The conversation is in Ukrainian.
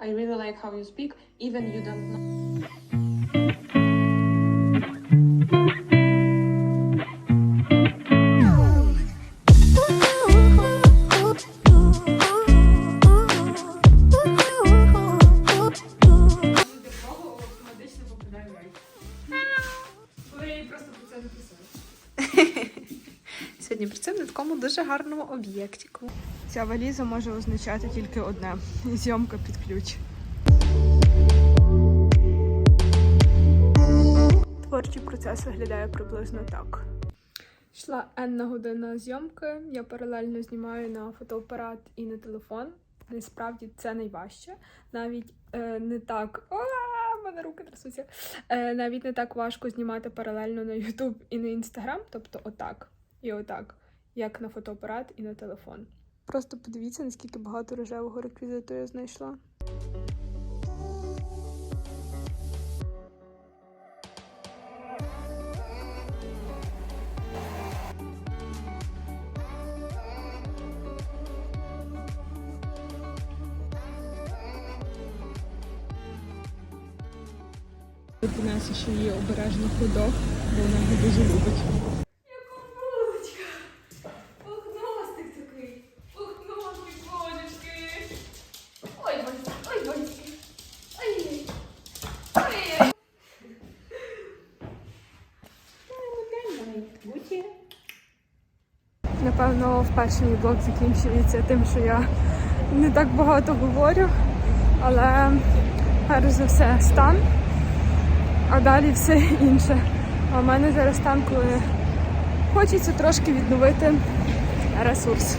I really like how you speak, even you don't know. Богу автоматично попадає в рай. Коли я їй просто про це написала. Сьогодні працюємо на такому дуже гарному об'єктіку. Ця валіза може означати тільки одне: зйомка під ключ. Творчий процес виглядає приблизно так. Йшла енна година зйомки. Я паралельно знімаю на фотоапарат і на телефон. Насправді це найважче. Навіть е, не так. В мене руки трясуться. Е, навіть не так важко знімати паралельно на YouTube і на Instagram, тобто отак і отак, як на фотоапарат і на телефон. Просто подивіться, наскільки багато рожевого реквізиту я знайшла. У нас ще є обережно ходок, бо вона його дуже любить. Напевно, вперше мій блог закінчується тим, що я не так багато говорю, але перш за все стан, а далі все інше. А в мене зараз стан, коли хочеться трошки відновити ресурс.